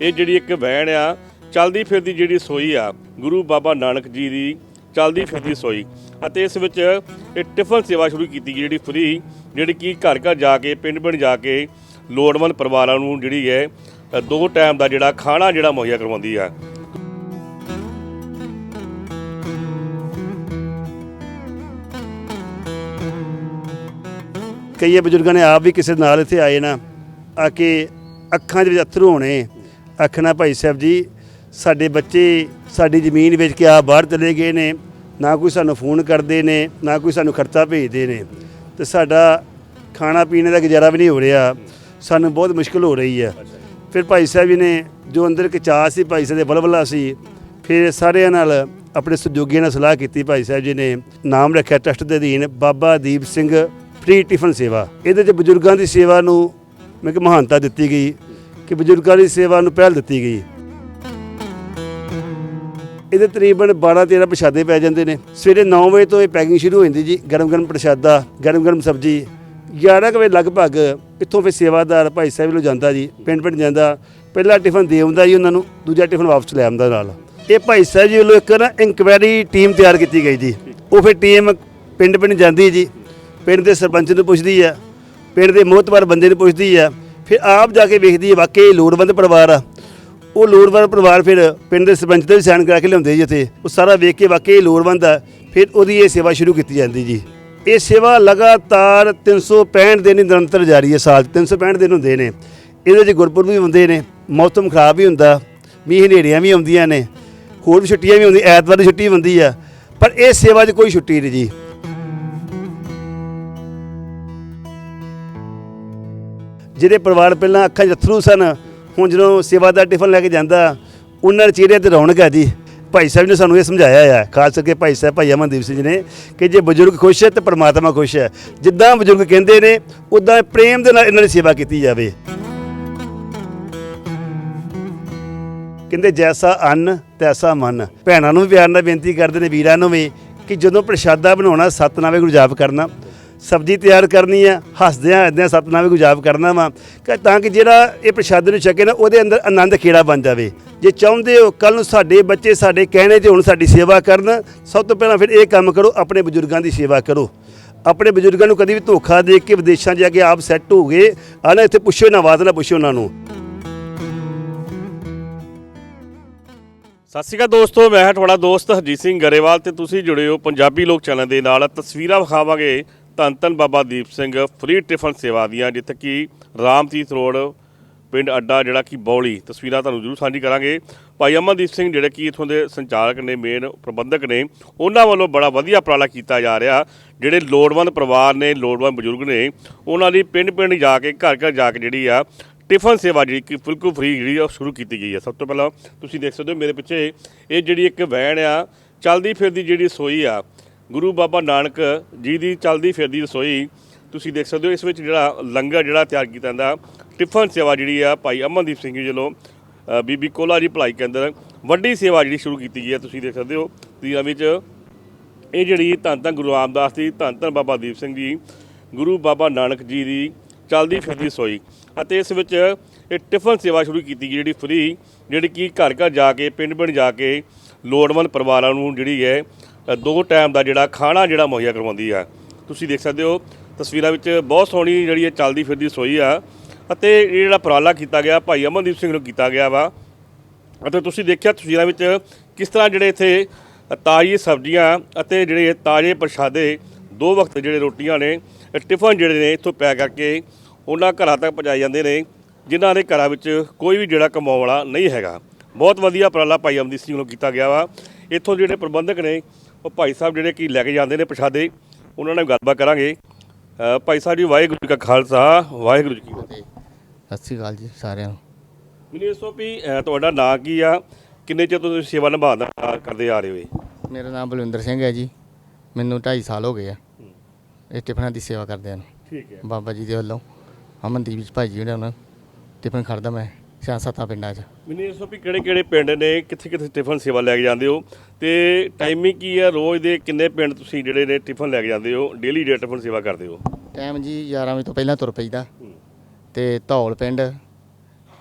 ਇਹ ਜਿਹੜੀ ਇੱਕ ਵੈਨ ਆ, ਚਲਦੀ ਫਿਰਦੀ ਜਿਹੜੀ ਸੋਈ ਆ, ਗੁਰੂ ਬਾਬਾ ਨਾਨਕ ਜੀ ਦੀ ਚਲਦੀ ਫਿਰਦੀ ਸੋਈ। ਅਤੇ ਇਸ ਵਿੱਚ ਇਹ ਟਿਫਨ ਸੇਵਾ ਸ਼ੁਰੂ ਕੀਤੀ ਗਈ ਜਿਹੜੀ ਫ੍ਰੀ, ਜਿਹੜੀ ਕਿ ਘਰ ਘਰ ਜਾ ਕੇ, ਪਿੰਡ ਪਿੰਡ ਜਾ ਕੇ ਲੋੜਵੰਦ ਪਰਿਵਾਰਾਂ ਨੂੰ ਜਿਹੜੀ ਹੈ ਦੋ ਟਾਈਮ ਦਾ ਜਿਹੜਾ ਖਾਣਾ ਜਿਹੜਾ ਮੁਹੱਈਆ ਕਰਵਾਉਂਦੀ ਆ। ਕਈ ਬਜ਼ੁਰਗਾਂ ਨੇ ਆਪ ਵੀ ਕਿਸੇ ਦੇ ਨਾਲ ਇੱਥੇ ਆਏ ਨਾ, ਆ ਕੇ ਅੱਖਾਂ ਦੇ ਵਿੱਚ ਅਥਰੂ ਹੋਣੇ ਆਖਣਾ ਭਾਈ ਸਾਹਿਬ ਜੀ, ਸਾਡੇ ਬੱਚੇ ਸਾਡੀ ਜ਼ਮੀਨ ਵੇਚ ਕੇ ਆ ਬਾਹਰ ਚਲੇ ਗਏ ਨੇ, ਨਾ ਕੋਈ ਸਾਨੂੰ ਫੋਨ ਕਰਦੇ ਨੇ, ਨਾ ਕੋਈ ਸਾਨੂੰ ਖਰਚਾ ਭੇਜਦੇ ਨੇ। ਤੇ ਸਾਡਾ ਖਾਣਾ ਪੀਣੇ ਦਾ ਗੁਜ਼ਾਰਾ ਵੀ ਨਹੀਂ ਹੋ ਰਿਹਾ, ਸਾਨੂੰ ਬਹੁਤ ਮੁਸ਼ਕਲ ਹੋ ਰਹੀ ਹੈ ਫਿਰ ਭਾਈ ਸਾਹਿਬ ਜੀ ਨੇ ਜੋ ਅੰਦਰ ਇੱਕ ਚਾਅ ਸੀ, ਭਾਈ ਸਾਹਿਬ ਦੇ ਬਲਬਲਾ ਸੀ, ਫਿਰ ਸਾਰਿਆਂ ਨਾਲ ਆਪਣੇ ਸਹਿਯੋਗੀਆਂ ਨਾਲ ਸਲਾਹ ਕੀਤੀ ਭਾਈ ਸਾਹਿਬ ਜੀ ਨੇ, ਨਾਮ ਰੱਖਿਆ ਟਰਸਟ ਦੇ ਅਧੀਨ ਬਾਬਾ ਦੀਪ ਸਿੰਘ ਫ੍ਰੀ ਟਿਫਨ ਸੇਵਾ। ਇਹਦੇ 'ਚ ਬਜ਼ੁਰਗਾਂ ਦੀ ਸੇਵਾ ਨੂੰ ਮੈਂ ਕਿ ਮਹਾਨਤਾ ਦਿੱਤੀ ਗਈ। ਕਿ ਬਜ਼ੁਰਗਾਂ ਦੀ ਸੇਵਾ ਨੂੰ ਪਹਿਲ ਦਿੱਤੀ ਗਈ ਇਹਦੇ ਤਕਰੀਬਨ 12 13 ਪ੍ਰਸ਼ਾਦੇ ਪੈ ਜਾਂਦੇ ਨੇ। ਸਵੇਰੇ 9 ਵਜੇ ਤੋਂ ਇਹ ਪੈਕਿੰਗ ਸ਼ੁਰੂ ਹੋ ਜਾਂਦੀ ਜੀ ਗਰਮ ਗਰਮ ਪ੍ਰਸ਼ਾਦਾ ਗਰਮ ਗਰਮ ਸਬਜੀ। 11 ਕੁ ਵਜੇ ਲਗਭਗ ਇੱਥੋਂ ਫਿਰ ਸੇਵਾਦਾਰ ਭਾਈ ਸਾਹਿਬ ਲੋ ਜਾਂਦਾ ਜੀ ਪਿੰਡ ਪਿੰਡ ਜਾਂਦਾ। ਪਹਿਲਾ ਟਿਫਨ ਦੇ ਆਉਂਦਾ ਜੀ ਉਹਨਾਂ ਨੂੰ, ਦੂਜਾ ਟਿਫਨ ਵਾਪਸ ਲੈ ਆਉਂਦਾ ਨਾਲ। ਇਹ ਭਾਈ ਸਾਹਿਬ ਜੀ ਵੱਲੋਂ ਇੱਕ ਨਾ ਇਨਕੁਆਇਰੀ ਟੀਮ ਤਿਆਰ ਕੀਤੀ ਗਈ ਜੀ। ਉਹ ਫਿਰ ਟੀਮ ਪਿੰਡ ਪਿੰਡ ਜਾਂਦੀ ਜੀ। ਪਿੰਡ ਦੇ ਸਰਪੰਚ ਨੂੰ ਪੁੱਛਦੀ ਆ ਪਿੰਡ ਦੇ ਮੋਹਤਵਾਰ ਬੰਦੇ ਨੂੰ ਪੁੱਛਦੀ ਆ ਫਿਰ ਆਪ ਜਾ ਕੇ ਵੇਖਦੀ ਹੈ ਵਾਕਈ ਲੋੜਵੰਦ ਪਰਿਵਾਰ ਆ। ਉਹ ਲੋੜਵੰਦ ਪਰਿਵਾਰ ਫਿਰ ਪਿੰਡ ਦੇ ਸਰਪੰਚ ਤੇ ਵੀ ਸਾਈਨ ਕਰਾ ਕੇ ਲਿਆਉਂਦੇ ਜੀ ਇੱਥੇ। ਉਹ ਸਾਰਾ ਵੇਖ ਕੇ ਵਾਕਈ ਲੋੜਵੰਦ ਆ। ਫਿਰ ਉਹਦੀ ਇਹ ਸੇਵਾ ਸ਼ੁਰੂ ਕੀਤੀ ਜਾਂਦੀ ਜੀ। ਇਹ ਸੇਵਾ ਲਗਾਤਾਰ 365 ਦਿਨ ਹੀ ਨਿਰੰਤਰ ਜਾਰੀ ਹੈ ਸਾਲ 'ਚ, 365 ਦਿਨ ਹੁੰਦੇ ਨੇ। ਇਹਦੇ 'ਚ ਗੁਰਪੁਰਬ ਵੀ ਹੁੰਦੇ ਨੇ ਮੌਸਮ ਖਰਾਬ ਵੀ ਹੁੰਦਾ ਮੀਂਹ ਹਨੇਰੀਆਂ ਵੀ ਆਉਂਦੀਆਂ ਨੇ ਹੋਰ ਵੀ ਛੁੱਟੀਆਂ ਵੀ ਹੁੰਦੀਆਂ ਐਤਵਾਰ ਦੀ ਛੁੱਟੀ ਹੁੰਦੀ ਆ। ਪਰ ਇਹ ਸੇਵਾ 'ਚ ਕੋਈ ਛੁੱਟੀ ਨਹੀਂ ਜੀ। ਜਿਹੜੇ ਪਰਿਵਾਰ ਪਹਿਲਾਂ ਅੱਖਾਂ 'ਚ ਅਥਰੂ ਸਨ, ਹੁਣ ਜਦੋਂ ਸੇਵਾ ਦਾ ਟਿਫਨ ਲੈ ਕੇ ਜਾਂਦਾ, ਉਹਨਾਂ ਦੇ ਚਿਹਰੇ ਤੇ ਰੌਣਕ ਹੈ ਜੀ। ਭਾਈ ਸਾਹਿਬ ਨੇ ਸਾਨੂੰ ਇਹ ਸਮਝਾਇਆ ਹੈ ਖਾਸ ਕਰਕੇ ਭਾਈ ਸਾਹਿਬ, ਭਾਈ ਅਮਨਦੀਪ ਸਿੰਘ ਜੀ ਨੇ, ਕਿ ਜੇ ਬਜ਼ੁਰਗ ਖੁਸ਼ ਹੈ ਤੇ ਪਰਮਾਤਮਾ ਖੁਸ਼ ਹੈ। ਜਿੱਦਾਂ ਬਜ਼ੁਰਗ ਕਹਿੰਦੇ ਨੇ, ਉਦਾਂ ਪ੍ਰੇਮ ਦੇ ਨਾਲ ਇਹਨਾਂ ਦੀ ਸੇਵਾ ਕੀਤੀ ਜਾਵੇ। ਕਹਿੰਦੇ, ਜੈਸਾ ਅੰਨ, ਤੈਸਾ ਮਨ। ਭੈਣਾਂ ਨੂੰ ਵੀ ਪਿਆਰ ਨਾਲ ਬੇਨਤੀ ਕਰਦੇ ਨੇ, ਵੀਰਾਂ ਨੂੰ ਵੀ, ਕਿ ਜਦੋਂ ਪ੍ਰਸ਼ਾਦਾ ਬਣਾਉਣਾ, ਸਤਨਾਮੇ ਗੁਰੂ ਜਾਪ ਕਰਨਾ ਸਬਜ਼ੀ ਤਿਆਰ ਕਰਨੀ ਆ, ਹੱਸਦਿਆਂ ਹੱਸਦਿਆਂ ਸਤਨਾਮੇ ਗੁਰੂ ਜਾਪ ਕਰਨਾ ਵਾ। ਤਾਂ ਕਿ ਜਿਹੜਾ ਇਹ ਪ੍ਰਸ਼ਾਦੇ ਨੂੰ ਛਕੇ ਨਾ, ਉਹਦੇ ਅੰਦਰ ਆਨੰਦ ਖੇੜਾ ਬਣ ਜਾਵੇ। ਜੇ ਚਾਹੁੰਦੇ ਹੋ ਕੱਲ ਨੂੰ ਸਾਡੇ ਬੱਚੇ, ਸਾਡੇ ਕਹਿਣੇ ਤੇ ਹੁਣ ਸਾਡੀ ਸੇਵਾ ਕਰਨ, ਸਭ ਤੋਂ ਪਹਿਲਾਂ ਫਿਰ ਇਹ ਕੰਮ ਕਰੋ, ਆਪਣੇ ਬਜ਼ੁਰਗਾਂ ਦੀ ਸੇਵਾ ਕਰੋ। ਆਪਣੇ ਬਜ਼ੁਰਗਾਂ ਨੂੰ ਕਦੀ ਵੀ ਧੋਖਾ ਦੇ ਕੇ ਵਿਦੇਸ਼ਾਂ ਜਾ ਕੇ ਆਪ ਸੈੱਟ ਹੋ ਗਏ, ਆ ਨਾ ਇੱਥੇ ਪੁੱਛੋ ਨਾ ਬਾਤ ਨਾ ਪੁੱਛੋ ਉਹਨਾਂ ਨੂੰ। ਸਤਿ ਸ਼੍ਰੀ ਅਕਾਲ ਦੋਸਤੋ, ਮੈਂ ਹਾਂ ਤੁਹਾਡਾ ਦੋਸਤ ਹਰਜੀਤ ਸਿੰਘ ਗਰੇਵਾਲ ਤੇ ਤੁਸੀਂ ਜੁੜੇ ਹੋ ਪੰਜਾਬੀ ਲੋਕ ਚੈਨਲ ਦੇ ਨਾਲ। ਤਸਵੀਰਾਂ ਵਿਖਾਵਾਂਗੇ। ਧੰਨ ਧੰਨ ਬਾਬਾ ਦੀਪ ਸਿੰਘ, ਫ੍ਰੀ ਟਿਫਨ ਸੇਵਾ ਦੀਆਂ, ਜਿੱਥੇ ਕਿ ਰਾਮਤੀਰਥ ਰੋਡ, ਪਿੰਡ ਅੱਡਾ, ਜਿਹੜਾ ਕਿ ਬੌਲੀ, ਤਸਵੀਰਾਂ ਤੁਹਾਨੂੰ ਜ਼ਰੂਰ ਸਾਂਝੀ ਕਰਾਂਗੇ। ਭਾਈ ਅਮਨਦੀਪ ਸਿੰਘ, ਜਿਹੜੇ ਕਿ ਇਥੋਂ ਦੇ ਸੰਚਾਲਕ ਨੇ ਮੇਨ ਪ੍ਰਬੰਧਕ ਨੇ, ਉਹਨਾਂ ਵੱਲੋਂ ਬੜਾ ਵਧੀਆ ਉਪਰਾਲਾ ਕੀਤਾ ਜਾ ਰਿਹਾ। ਜਿਹੜੇ ਲੋੜਵੰਦ ਪਰਿਵਾਰ ਨੇ, ਲੋੜਵੰਦ ਬਜ਼ੁਰਗ ਨੇ, ਉਹਨਾਂ ਦੀ ਪਿੰਡ ਪਿੰਡ ਜਾ ਕੇ ਘਰ ਘਰ ਜਾ ਕੇ ਜਿਹੜੀ ਆ, ਟਿਫਨ ਸੇਵਾ ਜਿਹੜੀ ਕਿ ਬਿਲਕੁਲ ਫ੍ਰੀ ਜਿਹੜੀ ਆ, ਉਹ ਸ਼ੁਰੂ ਕੀਤੀ ਗਈ ਹੈ ਸਭ ਤੋਂ ਪਹਿਲਾਂ ਤੁਸੀਂ ਦੇਖ ਸਕਦੇ ਹੋ ਮੇਰੇ ਪਿੱਛੇ, ਇਹ ਜਿਹੜੀ ਇੱਕ ਵੈਨ ਆ, ਚਲਦੀ ਫਿਰਦੀ ਜਿਹੜੀ ਰਸੋਈ ਆ ਗੁਰੂ ਬਾਬਾ ਨਾਨਕ ਜੀ ਦੀ ਚਲਦੀ ਫਿਰਦੀ ਰਸੋਈ, ਤੁਸੀਂ ਦੇਖ ਸਕਦੇ ਹੋ, ਇਸ ਵਿੱਚ ਜਿਹੜਾ ਲੰਗਰ ਜਿਹੜਾ ਤਿਆਰ ਕੀਤਾ ਜਾਂਦਾ, ਟਿਫਨ ਸੇਵਾ ਜਿਹੜੀ ਆ ਭਾਈ ਅਮਨਦੀਪ ਸਿੰਘ ਜੀ ਵੱਲੋਂ ਬੀਬੀ ਕੋਲਾ ਜੀ ਭਲਾਈ ਕੇਂਦਰ, ਵੱਡੀ ਸੇਵਾ ਜਿਹੜੀ ਸ਼ੁਰੂ ਕੀਤੀ ਗਈ ਹੈ ਤੁਸੀਂ ਦੇਖ ਸਕਦੇ ਹੋ, ਤੀਰਾਂ ਵਿੱਚ ਇਹ ਜਿਹੜੀ ਧੰਨ ਧੰਨ ਗੁਰੂ ਰਾਮਦਾਸ ਦੀ ਧੰਨ ਧੰਨ ਬਾਬਾ ਦੀਪ ਸਿੰਘ ਜੀ, ਗੁਰੂ ਬਾਬਾ ਨਾਨਕ ਜੀ ਦੀ ਚਲਦੀ ਫਿਰਦੀ ਸੋਈ ਅਤੇ ਇਸ ਵਿੱਚ ਇਹ ਟਿਫਨ ਸੇਵਾ ਸ਼ੁਰੂ ਕੀਤੀ ਗਈ, ਜਿਹੜੀ ਫ੍ਰੀ, ਜਿਹੜੀ ਕਿ ਘਰ ਘਰ ਜਾ ਕੇ, ਪਿੰਡ ਪਿੰਡ ਜਾ ਕੇ ਲੋੜਵੰਦ ਪਰਿਵਾਰਾਂ ਨੂੰ ਜਿਹੜੀ ਹੈ ਦੋ ਟਾਈਮ ਦਾ ਜਿਹੜਾ ਖਾਣਾ ਜਿਹੜਾ ਮੁਹੱਈਆ ਕਰਵਾਉਂਦੀ ਆ। ਤੁਸੀਂ ਦੇਖ ਸਕਦੇ ਹੋ, ਤਸਵੀਰਾਂ ਵਿੱਚ ਬਹੁਤ ਸੋਹਣੀ ਜਿਹੜੀ ਇਹ ਚੱਲਦੀ ਫਿਰਦੀ ਸੋਈ ਆ ਅਤੇ ਇਹ ਜਿਹੜਾ ਉਪਰਾਲਾ ਕੀਤਾ ਗਿਆ, ਭਾਈ ਅਮਨਦੀਪ ਸਿੰਘ ਨੂੰ ਕੀਤਾ ਗਿਆ ਵਾ। ਅਤੇ ਤੁਸੀਂ ਦੇਖਿਆ ਤਸਵੀਰਾਂ ਵਿੱਚ ਕਿਸ ਤਰ੍ਹਾਂ ਜਿਹੜੇ ਇੱਥੇ ਤਾਜ਼ੀ ਸਬਜ਼ੀਆਂ ਅਤੇ ਜਿਹੜੇ ਤਾਜ਼ੇ ਪ੍ਰਸ਼ਾਦੇ ਦੋ ਵਕਤ ਜਿਹੜੇ ਰੋਟੀਆਂ ਨੇ, ਟਿਫਨ ਜਿਹੜੇ ਨੇ ਇੱਥੋਂ ਪੈਕ ਕਰਕੇ ਉਹਨਾਂ ਘਰਾਂ ਤੱਕ ਪਹੁੰਚਾਏ ਜਾਂਦੇ ਨੇ, ਜਿਨ੍ਹਾਂ ਦੇ ਘਰਾਂ ਵਿੱਚ ਕੋਈ ਵੀ ਜਿਹੜਾ ਕਮਾਉਣ ਵਾਲਾ ਨਹੀਂ ਹੈਗਾ। ਬਹੁਤ ਵਧੀਆ ਉਪਰਾਲਾ ਭਾਈ ਅਮਨਦੀਪ ਸਿੰਘ ਨੂੰ ਕੀਤਾ ਗਿਆ ਵਾ। ਇੱਥੋਂ ਜਿਹੜੇ ਪ੍ਰਬੰਧਕ ਨੇ ਉਹ ਭਾਈ ਸਾਹਿਬ ਜਿਹੜੇ ਕਿ ਲੈ ਕੇ ਜਾਂਦੇ ਨੇ ਪ੍ਰਸ਼ਾਦੇ ਉਹਨਾਂ ਨਾਲ ਗੱਲਬਾਤ ਕਰਾਂਗੇ। ਭਾਈ ਸਾਹਿਬ ਜੀ ਵਾਹਿਗੁਰੂ ਜੀ ਕਾ ਖਾਲਸਾ ਵਾਹਿਗੁਰੂ ਜੀ ਕੀ ਫਤਿਹ। ਸਤਿ ਸ਼੍ਰੀ ਅਕਾਲ ਜੀ ਸਾਰਿਆਂ ਨੂੰ। ਮੈਨੂੰ ਇਸ ਤੋਂ ਵੀ ਤੁਹਾਡਾ ਨਾਂ ਕੀ ਆ? ਕਿੰਨੇ ਚਿਰ ਤੋਂ ਤੁਸੀਂ ਸੇਵਾ ਨਿਭਾਉਂਦਾ ਕਰਦੇ ਆ ਰਹੇ ਹੋ ਮੇਰਾ ਨਾਮ ਬਲਵਿੰਦਰ ਸਿੰਘ ਹੈ ਜੀ। ਮੈਨੂੰ 2.5 ਸਾਲ ਹੋ ਗਏ ਆ। ਇਹ ਟਿਫਨਾਂ ਦੀ ਸੇਵਾ ਕਰਦਿਆਂ ਨੂੰ ਠੀਕ ਹੈ। ਬਾਬਾ ਜੀ ਦੇ ਵੱਲੋਂ। ਅਮਨਦੀਪ ਭਾਈ ਜੀ ਉਹਨਾਂ ਟਿਫਨ ਖੜਦਾ ਮੈਂ। ਛੇ ਸੱਤਾਂ ਪਿੰਡਾਂ 'ਚ। ਮੈਨੂੰ ਇਸ ਤੋਂ ਵੀ ਕਿਹੜੇ ਕਿਹੜੇ ਪਿੰਡ ਨੇ ਕਿੱਥੇ ਕਿੱਥੇ ਟਿਫਨ ਸੇਵਾ ਲੈ ਕੇ ਜਾਂਦੇ ਹੋ? ਤੇ ਟਾਈਮਿੰਗ ਕੀ ਹੈ ਰੋਜ਼ ਦੇ ਕਿੰਨੇ ਪਿੰਡ ਤੁਸੀਂ ਜਿਹੜੇ ਨੇ ਟਿਫਨ ਲੈ ਕੇ ਜਾਂਦੇ ਹੋ? ਡੇਲੀ ਡੇ ਟਿਫਨ ਸੇਵਾ ਕਰਦੇ ਹੋ? ਟਾਈਮ ਜੀ 11 ਵਜੇ ਤੋਂ ਪਹਿਲਾਂ ਤੁਰ ਪਈਦਾ। ਤੇ ਧੌਲ ਪਿੰਡ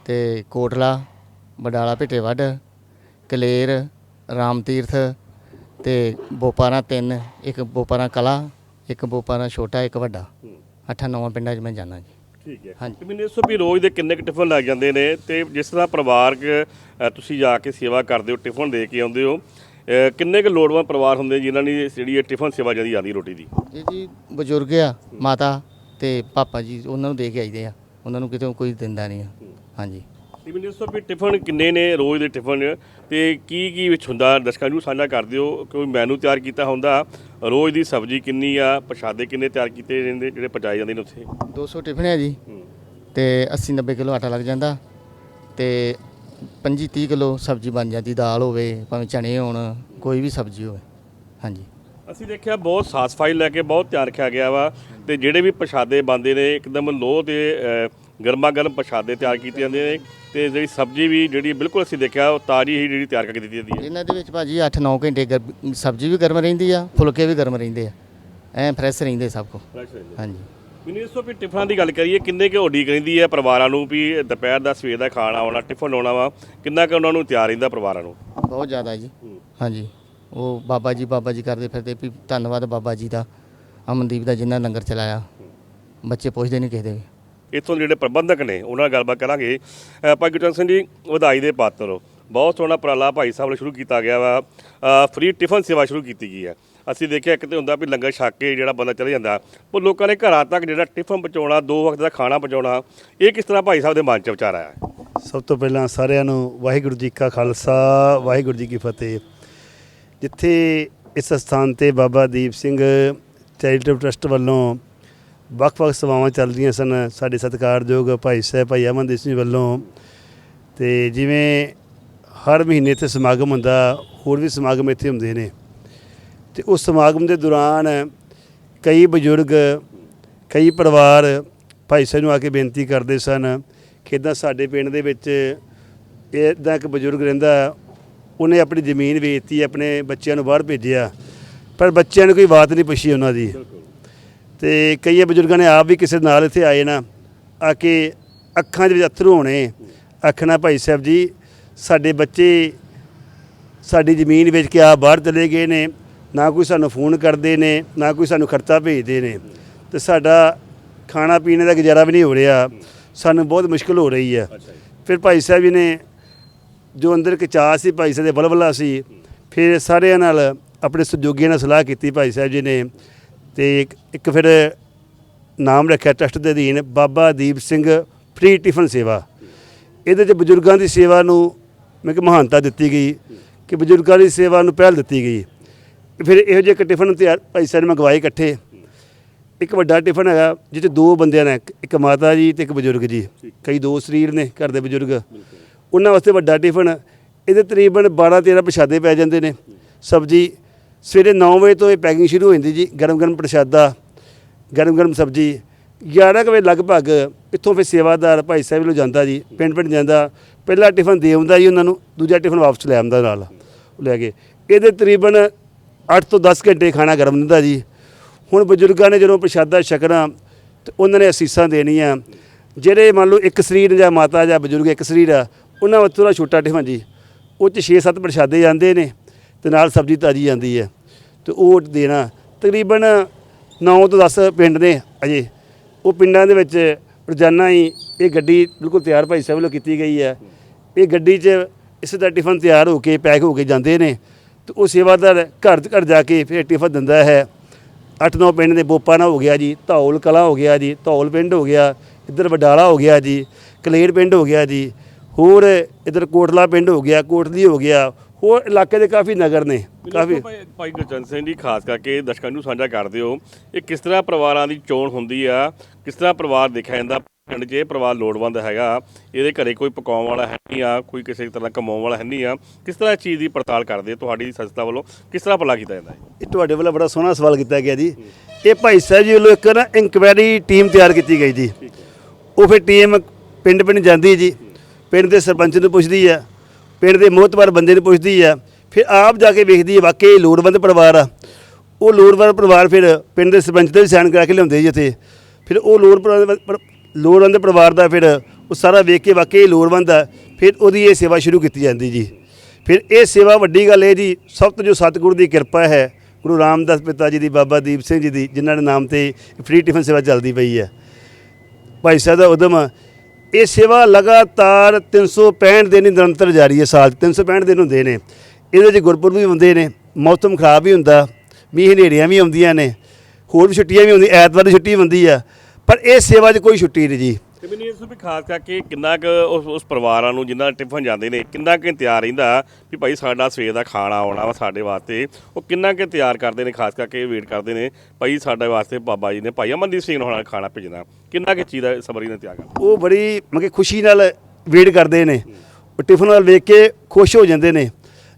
ਤੇ ਕੋਟਲਾ ਬਡਾਲਾ ਭਿੱਟੇ ਵੱਡ ਕਲੇਰ ਰਾਮ ਤੀਰਥ ਤੇ ਬੋਪਾਰਾ ਤਿੰਨ ਇੱਕ ਬੋਪਾਰਾ ਕਲਾ ਇੱਕ ਬੋਪਾਰਾ ਛੋਟਾ ਇੱਕ ਵੱਡਾ। ਅੱਠਾਂ ਨੌਵਾਂ ਪਿੰਡਾਂ 'ਚ ਮੈਂ ਜਾਣਾ ਜੀ। ਠੀਕ ਹੈ। ਹਾਂਜੀ। ਮੈਨੂੰ ਦੱਸੋ ਵੀ ਰੋਜ਼ ਦੇ ਕਿੰਨੇ ਕੁ ਟਿਫਨ ਲੱਗ ਜਾਂਦੇ ਨੇ ਤੇ ਜਿਸ ਤਰ੍ਹਾਂ ਪਰਿਵਾਰਕ ਅ, ਤੁਸੀਂ ਜਾ ਕੇ ਸੇਵਾ ਕਰਦੇ ਹੋ ਟਿਫਨ ਦੇ ਕੇ ਆਉਂਦੇ ਹੋ ਅ, ਕਿੰਨੇ ਕੁ ਲੋੜਵੰਦ ਪਰਿਵਾਰ ਹੁੰਦੇ ਜਿਨ੍ਹਾਂ ਦੀ ਜਿਹੜੀ ਇਹ ਟਿਫਨ ਸੇਵਾ ਜ਼ਿਆਦਾ ਆਉਂਦੀ ਰੋਟੀ ਦੀ? ਇਹ ਜੀ ਬਜ਼ੁਰਗ ਆ ਮਾਤਾ ਤੇ ਪਾਪਾ ਜੀ ਉਹਨਾਂ ਨੂੰ ਦੇ ਕੇ ਆਈਦੇ ਆ। ਉਹਨਾਂ ਨੂੰ ਕਿਤੇ ਕੋਈ ਦਿੰਦਾ ਨਹੀਂ ਆ। ਹਾਂਜੀ। ਤੇ ਮੈਨੂੰ ਦੱਸੋ ਵੀ ਟਿਫਨ ਕਿੰਨੇ ਨੇ ਰੋਜ਼ ਦੇ ਟਿਫਨ? ਤੇ ਕੀ ਕੀ ਵਿੱਚ ਹੁੰਦਾ? ਦਰਸ਼ਕਾਂ ਨੂੰ ਸਾਂਝਾ ਕਰ ਦਿਓ ਕੋਈ ਮੈਨੂ ਤਿਆਰ ਕੀਤਾ ਹੁੰਦਾ। ਰੋਜ਼ ਦੀ ਸਬਜ਼ੀ ਕਿੰਨੀ ਆ? ਪ੍ਰਸ਼ਾਦੇ ਕਿੰਨੇ ਤਿਆਰ ਕੀਤੇ ਜਾਂਦੇ ਜਿਹੜੇ ਪਚਾਏ ਜਾਂਦੇ ਨੇ ਉੱਥੇ? 200 ਟਿਫਨ ਹੈ ਜੀ। ਤੇ 80 90 ਕਿਲੋ ਆਟਾ ਲੱਗ ਜਾਂਦਾ। ਤੇ 25 30 ਕਿਲੋ ਸਬਜ਼ੀ ਬਣ ਜਾਂਦੀ। ਦਾਲ ਹੋਵੇ ਭਾਵੇਂ ਚਣੇ ਹੋਣ ਕੋਈ ਵੀ ਸਬਜ਼ੀ ਹੋਵੇ। ਹਾਂਜੀ। ਅਸੀਂ ਦੇਖਿਆ ਬਹੁਤ ਸਾਫ਼ ਸਫ਼ਾਈ ਲੈ ਕੇ ਬਹੁਤ ਧਿਆਨ ਰੱਖਿਆ ਗਿਆ ਵਾ। ਤੇ ਜਿਹੜੇ ਵੀ ਪ੍ਰਸ਼ਾਦੇ ਬਣਦੇ ਨੇ ਇੱਕਦਮ ਲੋਹ ਤੇ ਗਰਮਾ ਗਰਮ ਪ੍ਰਸ਼ਾਦੇ ਤਿਆਰ ਕੀਤੇ ਜਾਂਦੇ ਨੇ ਤੇ ਜਿਹੜੀ ਸਬਜ਼ੀ ਵੀ ਜਿਹੜੀ ਬਿਲਕੁਲ ਅਸੀਂ ਦੇਖਿਆ ਉਹ ਤਾਜ਼ੀ ਹੀ ਜਿਹੜੀ ਤਿਆਰ ਕਰਕੇ ਦਿੱਤੀ ਜਾਂਦੀ ਹੈ। ਇਹਨਾਂ ਦੇ ਵਿੱਚ ਭਾਜੀ 8-9 ਘੰਟੇ ਗਰ- ਸਬਜ਼ੀ ਵੀ ਗਰਮ ਰਹਿੰਦੀ ਆ ਫੁਲਕੇ ਵੀ ਗਰਮ ਰਹਿੰਦੇ ਆ। ਐ ਫਰੈਸ਼ ਰਹਿੰਦੇ ਸਭ ਕੋ। ਹਾਂਜੀ। ਮੈਨੂੰ ਦੱਸੋ ਵੀ ਟਿਫਨਾਂ ਦੀ ਗੱਲ ਕਰੀਏ ਕਿੰਨੇ ਕੁ ਉਡੀਕ ਰਹਿੰਦੀ ਹੈ ਪਰਿਵਾਰਾਂ ਨੂੰ ਵੀ ਦੁਪਹਿਰ ਦਾ ਸਵੇਰ ਦਾ ਖਾਣਾ ਆਉਣਾ ਟਿਫਨ ਆਉਣਾ ਵਾ ਕਿੰਨਾ ਕੁ ਉਹਨਾਂ ਨੂੰ ਤਿਆਰ ਰਹਿੰਦਾ ਪਰਿਵਾਰਾਂ ਨੂੰ? ਬਹੁਤ ਜ਼ਿਆਦਾ ਜੀ। ਹਾਂਜੀ। ਉਹ ਬਾਬਾ ਜੀ ਬਾਬਾ ਜੀ ਕਰਦੇ ਫਿਰਦੇ ਵੀ ਧੰਨਵਾਦ ਬਾਬਾ ਜੀ ਦਾ ਅਮਨਦੀਪ ਦਾ ਜਿਨ੍ਹਾਂ ਲੰਗਰ ਚਲਾਇਆ। ਬੱਚੇ ਪੁੱਛਦੇ ਨਹੀਂ ਕਿਸੇ ਦੇ ਵੀ। ਇੱਥੋਂ ਦੇ ਜਿਹੜੇ ਪ੍ਰਬੰਧਕ ਨੇ, ਉਹਨਾਂ ਨਾਲ ਗੱਲਬਾਤ ਕਰਾਂਗੇ। ਭਾਈ ਗੁਰਚਰਨ ਸਿੰਘ ਜੀ, ਵਧਾਈ ਦੇ ਪਾਤਰ ਹੋ। ਬਹੁਤ ਸੋਹਣਾ ਉਪਰਾਲਾ ਭਾਈ ਸਾਹਿਬ ਵੱਲੋਂ ਸ਼ੁਰੂ ਕੀਤਾ ਗਿਆ ਵਾ। ਫ੍ਰੀ ਟਿਫਨ ਸੇਵਾ ਸ਼ੁਰੂ ਕੀਤੀ ਗਈ ਹੈ ਅਸੀਂ ਦੇਖਿਆ ਇੱਕ ਤੇ ਹੁੰਦਾ ਵੀ ਲੰਗਰ ਛੱਕ ਕੇ ਜਿਹੜਾ ਬੰਦਾ ਚਲੇ ਜਾਂਦਾ। ਉਹ ਲੋਕਾਂ ਨੇ ਘਰਾਂ ਤੱਕ ਜਿਹੜਾ ਟਿਫਨ ਪਹੁੰਚਾਉਣਾ, ਦੋ ਵਕਤ ਦਾ ਖਾਣਾ ਪਹੁੰਚਾਉਣਾ, ਇਹ ਕਿਸ ਤਰ੍ਹਾਂ ਭਾਈ ਸਾਹਿਬ ਦੇ ਮਨ 'ਚ ਵਿਚਾਰ ਆਇਆ? ਸਭ ਤੋਂ ਪਹਿਲਾਂ ਸਾਰਿਆਂ ਨੂੰ ਵਾਹਿਗੁਰੂ ਜੀ ਕਾ ਖਾਲਸਾ, ਵਾਹਿਗੁਰੂ ਜੀ ਕੀ ਫਤਿਹ। ਜਿੱਥੇ ਇਸ ਸਥਾਨ ਤੇ ਬਾਬਾ ਦੀਪ ਸਿੰਘ ਚੈਰੀਟੇਬਲ ਟਰਸਟ ਵੱਲੋਂ ਵੱਖ-ਵੱਖ ਸੇਵਾਵਾਂ ਚੱਲਦੀਆਂ ਸਨ। ਸਾਡੇ ਸਤਿਕਾਰਯੋਗ ਭਾਈ ਸਾਹਿਬ, ਭਾਈ ਅਮਨਦੀਪ ਸਿੰਘ ਵੱਲੋਂ ਤੇ ਜਿਵੇਂ ਹਰ ਮਹੀਨੇ ਇੱਥੇ ਸਮਾਗਮ ਹੁੰਦਾ, ਹੋਰ ਵੀ ਸਮਾਗਮ ਇੱਥੇ ਹੁੰਦੇ ਨੇ। ਤੇ ਉਸ ਸਮਾਗਮ ਦੇ ਦੌਰਾਨ ਕਈ ਬਜ਼ੁਰਗ, ਕਈ ਪਰਿਵਾਰ ਭਾਈ ਸਾਹਿਬ ਨੂੰ ਆ ਕੇ ਬੇਨਤੀ ਕਰਦੇ ਸਨ ਕਿ ਇੱਦਾਂ ਸਾਡੇ ਪਿੰਡ ਦੇ ਵਿੱਚ ਇੱਦਾਂ ਇੱਕ ਬਜ਼ੁਰਗ ਰਹਿੰਦਾ, ਉਹਨੇ ਆਪਣੀ ਜ਼ਮੀਨ ਵੇਚਤੀ, ਆਪਣੇ ਬੱਚਿਆਂ ਨੂੰ ਬਾਹਰ ਭੇਜਿਆ। ਪਰ ਬੱਚਿਆਂ ਨੂੰ ਕੋਈ ਬਾਤ ਨਹੀਂ ਪੁੱਛੀ ਉਹਨਾਂ ਦੀ। ਤੇ ਕਈ ਬਜ਼ੁਰਗਾਂ ਨੇ ਆਪ ਵੀ ਕਿਸੇ ਨਾਲ ਇੱਥੇ ਆਏ ਨਾ ਆ ਕੇ ਅੱਖਾਂ ਦੇ ਵਿੱਚ ਅਥਰੂ ਹੋਣੇ ਆਖਣਾ ਭਾਈ ਸਾਹਿਬ ਜੀ ਸਾਡੇ ਬੱਚੇ ਸਾਡੀ ਜ਼ਮੀਨ ਵੇਚ ਕੇ ਆ ਬਾਹਰ ਚਲੇ ਗਏ ਨੇ ਨਾ ਕੋਈ ਸਾਨੂੰ ਫੋਨ ਕਰਦੇ ਨੇ ਨਾ ਕੋਈ ਸਾਨੂੰ ਖਰਚਾ ਭੇਜਦੇ ਨੇ ਤੇ ਸਾਡਾ ਖਾਣਾ ਪੀਣੇ ਦਾ ਗੁਜ਼ਾਰਾ ਵੀ ਨਹੀਂ ਹੋ ਰਿਹਾ ਸਾਨੂੰ ਬਹੁਤ ਮੁਸ਼ਕਲ ਹੋ ਰਹੀ ਹੈ। ਫਿਰ ਭਾਈ ਸਾਹਿਬ ਜੀ ਨੇ ਜੋ ਅੰਦਰ ਇੱਕ ਚਾਅ ਸੀ ਭਾਈ ਸਾਹਿਬ ਦੇ ਬਲਬਲਾ ਸੀ ਫਿਰ ਸਾਰਿਆਂ ਨਾਲ ਆਪਣੇ ਸਹਿਯੋਗੀਆਂ ਨਾਲ ਸਲਾਹ ਕੀਤੀ ਭਾਈ ਸਾਹਿਬ ਜੀ ਨੇ ਤੇ ਇੱਕ- ਇੱਕ ਫਿਰ ਨਾਮ ਰੱਖਿਆ ਟਰਸਟ ਦੇ ਅਧੀਨ ਬਾਬਾ ਦੀਪ ਸਿੰਘ ਫ੍ਰੀ ਟਿਫਨ ਸੇਵਾ। ਇਹਦੇ 'ਚ ਬਜ਼ੁਰਗਾਂ ਦੀ ਸੇਵਾ ਨੂੰ ਮੈਂ ਕਿ ਮਹਾਨਤਾ ਦਿੱਤੀ ਗਈ, ਕਿ ਬਜ਼ੁਰਗਾਂ ਦੀ ਸੇਵਾ ਨੂੰ ਪਹਿਲ ਦਿੱਤੀ ਗਈ। ਫਿਰ ਇਹੋ ਜਿਹੇ ਇੱਕ ਟਿਫਨ ਤਿਆਰ ਭਾਈ ਸਾਹਿਬ ਨੇ ਮੰਗਵਾਏ ਇਕੱਠੇ। ਇੱਕ ਵੱਡਾ ਟਿਫਨ ਹੈਗਾ, ਜਿਹ 'ਚ ਦੋ ਬੰਦਿਆਂ ਨੇ, ਇੱਕ- ਇੱਕ ਮਾਤਾ ਜੀ ਤੇ ਇੱਕ ਬਜ਼ੁਰਗ ਜੀ। ਕਈ ਦੋ ਸਰੀਰ ਨੇ, ਘਰ ਦੇ ਬਜ਼ੁਰਗ। ਉਹਨਾਂ ਵਾਸਤੇ ਵੱਡਾ ਟਿਫਨ। ਇਹਦੇ ਤਕਰੀਬਨ 12 13 ਪ੍ਰਸ਼ਾਦੇ ਪੈ ਜਾਂਦੇ ਨੇ। ਸਬਜੀ ਸਵੇਰੇ 9 ਵਜੇ ਤੋਂ ਇਹ ਪੈਕਿੰਗ ਸ਼ੁਰੂ ਹੋ ਜਾਂਦੀ ਜੀ, ਗਰਮ ਗਰਮ ਪ੍ਰਸ਼ਾਦਾ, ਗਰਮ ਗਰਮ ਸਬਜੀ। 11 ਕੁ ਵਜੇ ਲਗਭਗ ਇੱਥੋਂ ਫਿਰ ਸੇਵਾਦਾਰ ਭਾਈ ਸਾਹਿਬ ਵੱਲੋਂ ਜਾਂਦਾ ਜੀ, ਪਿੰਡ ਪਿੰਡ ਜਾਂਦਾ। ਪਹਿਲਾ ਟਿਫਨ ਦੇ ਆਉਂਦਾ ਜੀ ਉਹਨਾਂ ਨੂੰ, ਦੂਜਾ ਟਿਫਨ ਵਾਪਸ ਲੈ ਆਉਂਦਾ ਨਾਲ ਲੈ ਕੇ। ਇਹਦੇ ਤਕਰੀਬਨ 8 ਤੋਂ 10 ਘੰਟੇ ਖਾਣਾ ਗਰਮ ਦਿੰਦਾ ਜੀ। ਹੁਣ ਬਜ਼ੁਰਗਾਂ ਨੇ ਜਦੋਂ ਪ੍ਰਸ਼ਾਦਾ ਛਕਣਾ, ਤੇ ਉਹਨਾਂ ਨੇ ਅਸੀਸਾਂ ਦੇਣੀਆਂ। ਜਿਹੜੇ ਮੰਨ ਲਓ ਇੱਕ ਸਰੀਰ ਜਾਂ ਮਾਤਾ ਜਾਂ ਬਜ਼ੁਰਗ ਇੱਕ ਸਰੀਰ ਆ, ਉਹਨਾਂ ਵਾਸਤੇ ਦਾ ਛੋਟਾ ਟਿਫਨ ਜੀ। ਉਹ 'ਚ 6-7 ਪ੍ਰਸ਼ਾਦੇ ਜਾਂਦੇ ਨੇ। ਤੇ ਨਾਲ ਸਬਜ਼ੀ ਤਾਜੀ ਜਾਂਦੀ ਹੈ ਤੇ ਉਹ ਦੇਣਾ ਤਕਰੀਬਨ 9 ਤੋਂ 10 ਪਿੰਡ ਨੇ ਅਜੇ। ਉਹ ਪਿੰਡਾਂ ਦੇ ਵਿੱਚ ਰੋਜ਼ਾਨਾ ਹੀ ਇਹ ਗੱਡੀ ਬਿਲਕੁਲ ਤਿਆਰ ਭਾਈ ਸਾਹਿਬ ਵੱਲੋਂ ਕੀਤੀ ਗਈ ਹੈ। ਇਹ ਗੱਡੀ 'ਚ ਇਸੇ ਦਾ ਟਿਫਨ ਤਿਆਰ ਹੋ ਕੇ, ਪੈਕ ਹੋ ਕੇ ਜਾਂਦੇ ਨੇ ਤੇ ਉਹ ਸੇਵਾਦਾਰ ਘਰ ਘਰ ਜਾ ਕੇ ਫਿਰ ਟਿਫਨ ਦਿੰਦਾ ਹੈ। ਅੱਠ ਨੌ ਪਿੰਡ ਦੇ ਬੋਪਾਨਾ ਹੋ ਗਿਆ ਜੀ, ਧੌਲ ਕਲਾ ਹੋ ਗਿਆ ਜੀ, ਧੌਲ ਪਿੰਡ ਹੋ ਗਿਆ, ਇੱਧਰ ਵਡਾਲਾ ਹੋ ਗਿਆ ਜੀ, ਕਲੇਰ ਪਿੰਡ ਹੋ ਗਿਆ ਜੀ, ਹੋਰ ਇੱਧਰ ਕੋਟਲਾ ਪਿੰਡ ਹੋ ਗਿਆ, ਕੋਟਲੀ ਹੋ ਗਿਆ ਹੋਰ ਇਲਾਕੇ ਦੇ ਕਾਫੀ ਨਗਰ ਨੇ ਕਾਫੀ। ਭਾਈ ਗੁਰਚਰਨ ਸਿੰਘ ਜੀ ਖਾਸ ਕਰਕੇ ਦਰਸ਼ਕਾਂ ਨੂੰ ਸਾਂਝਾ ਕਰਦੇ ਹੋ ਇਹ ਕਿਸ ਤਰ੍ਹਾਂ ਪਰਿਵਾਰਾਂ ਦੀ ਚੋਣ ਹੁੰਦੀ ਆ ਕਿਸ ਤਰ੍ਹਾਂ ਪਰਿਵਾਰ ਦੇਖਿਆ ਜਾਂਦਾ ਪਿੰਡ 'ਚ ਇਹ ਪਰਿਵਾਰ ਲੋੜਵੰਦ ਹੈਗਾ ਇਹਦੇ ਘਰੇ ਕੋਈ ਪਕਾਉਣ ਵਾਲਾ ਹੈ ਨਹੀਂ ਆ ਕੋਈ ਕਿਸੇ ਤਰ੍ਹਾਂ ਕਮਾਉਣ ਵਾਲਾ ਹੈ ਨਹੀਂ ਆ ਕਿਸ ਤਰ੍ਹਾਂ ਇਸ ਚੀਜ਼ ਦੀ ਪੜਤਾਲ ਕਰਦੇ ਤੁਹਾਡੀ ਸੰਸਥਾ ਵੱਲੋਂ ਕਿਸ ਤਰ੍ਹਾਂ ਪਲਾ ਕੀਤਾ ਜਾਂਦਾ ਹੈ? ਇਹ ਤੁਹਾਡੇ ਵੱਲੋਂ ਬੜਾ ਸੋਹਣਾ ਸਵਾਲ ਕੀਤਾ ਗਿਆ ਜੀ। ਇਹ ਭਾਈ ਸਾਹਿਬ ਜੀ ਵੱਲੋਂ ਇੱਕ ਨਾ ਇਨਕੁਆਇਰੀ ਟੀਮ ਤਿਆਰ ਕੀਤੀ ਗਈ ਜੀ। ਉਹ ਫਿਰ ਟੀਮ ਪਿੰਡ ਪਿੰਡ ਜਾਂਦੀ ਜੀ। ਪਿੰਡ ਦੇ ਸਰਪੰਚ ਨੂੰ ਪੁੱਛਦੀ ਆ ਪਿੰਡ ਦੇ ਮੋਹਤਬਰ ਬੰਦੇ ਨੂੰ ਪੁੱਛਦੀ ਆ, ਫਿਰ ਆਪ ਜਾ ਕੇ ਵੇਖਦੀ ਹੈ ਵਾਕਈ ਇਹ ਲੋੜਵੰਦ ਪਰਿਵਾਰ ਆ। ਉਹ ਲੋੜਵੰਦ ਪਰਿਵਾਰ ਫਿਰ ਪਿੰਡ ਦੇ ਸਰਪੰਚ ਤੇ ਵੀ ਸਾਈਨ ਕਰਾ ਕੇ ਲਿਆਉਂਦੇ ਜੀ ਇੱਥੇ ਫਿਰ ਉਹ ਲੋੜ ਲੋੜਵੰਦ ਪਰਿਵਾਰ ਦਾ ਫਿਰ ਉਹ ਸਾਰਾ ਵੇਖ ਕੇ ਵਾਕਈ ਲੋੜਵੰਦ ਆ, ਫਿਰ ਉਹਦੀ ਇਹ ਸੇਵਾ ਸ਼ੁਰੂ ਕੀਤੀ ਜਾਂਦੀ ਜੀ। ਫਿਰ ਇਹ ਸੇਵਾ ਵੱਡੀ ਗੱਲ ਹੈ ਜੀ, ਸਭ ਤੋਂ ਜੋ ਸਤਿਗੁਰੂ ਦੀ ਕਿਰਪਾ ਹੈ, ਗੁਰੂ ਰਾਮਦਾਸ ਪਿਤਾ ਜੀ ਦੀ, ਬਾਬਾ ਦੀਪ ਸਿੰਘ ਜੀ ਦੀ, ਜਿਨ੍ਹਾਂ ਦੇ ਨਾਮ ਤੇ ਫ੍ਰੀ ਟਿਫਨ ਸੇਵਾ ਚੱਲਦੀ ਪਈ ਹੈ। ਭਾਈ ਸਾਹਿਬ ਦਾ ਉਦਮ ਇਹ ਸੇਵਾ ਲਗਾਤਾਰ 365 ਦਿਨ ਹੀ ਨਿਰੰਤਰ ਜਾਰੀ ਹੈ ਸਾਲ 'ਚ, 365 ਦਿਨ ਹੁੰਦੇ ਨੇ। ਇਹਦੇ 'ਚ ਗੁਰਪੁਰਬ ਵੀ ਹੁੰਦੇ ਨੇ ਮੌਸਮ ਖਰਾਬ ਵੀ ਹੁੰਦਾ ਮੀਂਹ ਹਨੇਰੀਆਂ ਵੀ ਆਉਂਦੀਆਂ ਨੇ ਹੋਰ ਵੀ ਛੁੱਟੀਆਂ ਵੀ ਹੁੰਦੀਆਂ ਐਤਵਾਰ ਦੀ ਛੁੱਟੀ ਹੁੰਦੀ ਆ ਪਰ ਇਹ ਸੇਵਾ 'ਚ ਕੋਈ ਛੁੱਟੀ ਨਹੀਂ ਜੀ। ਤੇ ਮੈਨੂੰ ਇਸ ਵੀ ਖਾਸ ਕਰਕੇ ਕਿੰਨਾ ਕੁ ਉਸ ਉਸ ਪਰਿਵਾਰਾਂ ਨੂੰ ਜਿੰਨਾ ਟਿਫਨ ਜਾਂਦੇ ਨੇ, ਕਿੰਨਾ ਕੁ ਇੰਤਜ਼ਾਰ ਰਹਿੰਦਾ ਵੀ ਭਾਈ ਸਾਡਾ ਸਵੇਰ ਦਾ ਖਾਣਾ ਆਉਣਾ ਵਾ ਸਾਡੇ ਵਾਸਤੇ, ਉਹ ਕਿੰਨਾ ਕੁ ਇੰਤਜ਼ਾਰ ਕਰਦੇ ਨੇ, ਖਾਸ ਕਰਕੇ ਵੇਟ ਕਰਦੇ ਨੇ, ਭਾਈ ਸਾਡੇ ਵਾਸਤੇ ਬਾਬਾ ਜੀ ਨੇ ਭਾਈ ਅਮਨਦੀਪ ਸਿੰਘ ਨੂੰ ਹੁਣ ਖਾਣਾ ਭੇਜਣਾ, ਕਿੰਨਾ ਕੁ ਚੀਜ਼ ਦਾ ਸਬਰੀ ਨੇ ਇੰਤਜ਼ਾਰ ਕਰਦੇ ਉਹ ਬੜੀ ਮਗੇ ਖੁਸ਼ੀ ਨਾਲ ਵੇਟ ਕਰਦੇ ਨੇ, ਉਹ ਟਿਫਨ ਵੱਲ ਵੇਖ ਕੇ ਖੁਸ਼ ਹੋ ਜਾਂਦੇ ਨੇ,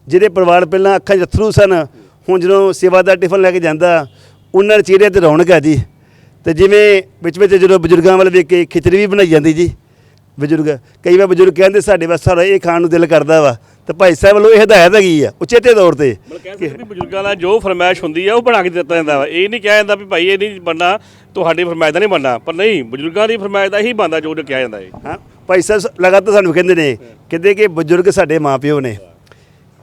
ਜਿਹੜੇ ਪਰਿਵਾਰ ਪਹਿਲਾਂ ਅੱਖਾਂ 'ਚ ਅਥਰੂ ਸਨ, ਹੁਣ ਜਦੋਂ ਸੇਵਾਦਾਰ ਟਿਫਨ ਲੈ ਕੇ ਜਾਂਦਾ, ਉਹਨਾਂ ਦੇ ਚਿਹਰੇ ਤੇ ਰੌਣਕ ਹੈ ਜੀ। ਤੇ ਜਿਵੇਂ ਵਿੱਚ ਵਿੱਚ ਜਦੋਂ ਬਜ਼ੁਰਗਾਂ ਵੱਲ ਵੇਖ ਕੇ ਖਿਚੜੀ ਵੀ ਬਣਾਈ ਜਾਂਦੀ ਜੀ ਬਜ਼ੁਰਗ। ਕਈ ਵਾਰ ਬਜ਼ੁਰਗ ਕਹਿੰਦੇ ਸਾਡੇ ਵਾਸਤੇ ਸਾਰਾ ਇਹ ਖਾਣ ਨੂੰ ਦਿਲ ਕਰਦਾ ਵਾ ਤੇ ਭਾਈ ਸਾਹਿਬ ਵੱਲੋਂ ਇਹ ਹਦਾਇਤ ਹੈਗੀ ਆ ਉਚੇਤੇ ਤੌਰ ਤੇ। ਮਤਲਬ ਕਹਿ ਸਕਦੇ ਵੀ ਬਜ਼ੁਰਗਾਂ ਦਾ ਜੋ ਫਰਮਾਇਸ਼ ਹੁੰਦੀ ਆ ਉਹ ਬਣਾ ਕੇ ਦਿੱਤਾ ਜਾਂਦਾ ਵਾ। ਇਹ ਨਹੀਂ ਕਿਹਾ ਜਾਂਦਾ ਵੀ ਭਾਈ ਇਹ ਨਹੀਂ ਬਣਨਾ ਤੁਹਾਡੀ ਫਰਮਾਇਸ਼ ਦਾ ਨਹੀਂ ਬਣਨਾ। ਪਰ ਨਹੀਂ ਬਜ਼ੁਰਗਾਂ ਦੀ ਫਰਮਾਇਸ਼ ਦਾ ਹੀ ਬਣਦਾ ਜੋ ਜੋ ਕਿਹਾ ਜਾਂਦਾ ਹੈ ਹਾਂ ਭਾਈ ਸਾਹਿਬ ਲਗਾਤਾਰ ਸਾਨੂੰ ਕਹਿੰਦੇ ਨੇ ਕਹਿੰਦੇ ਕਿ ਬਜ਼ੁਰਗ ਸਾਡੇ ਮਾਪਿਓ ਨੇ।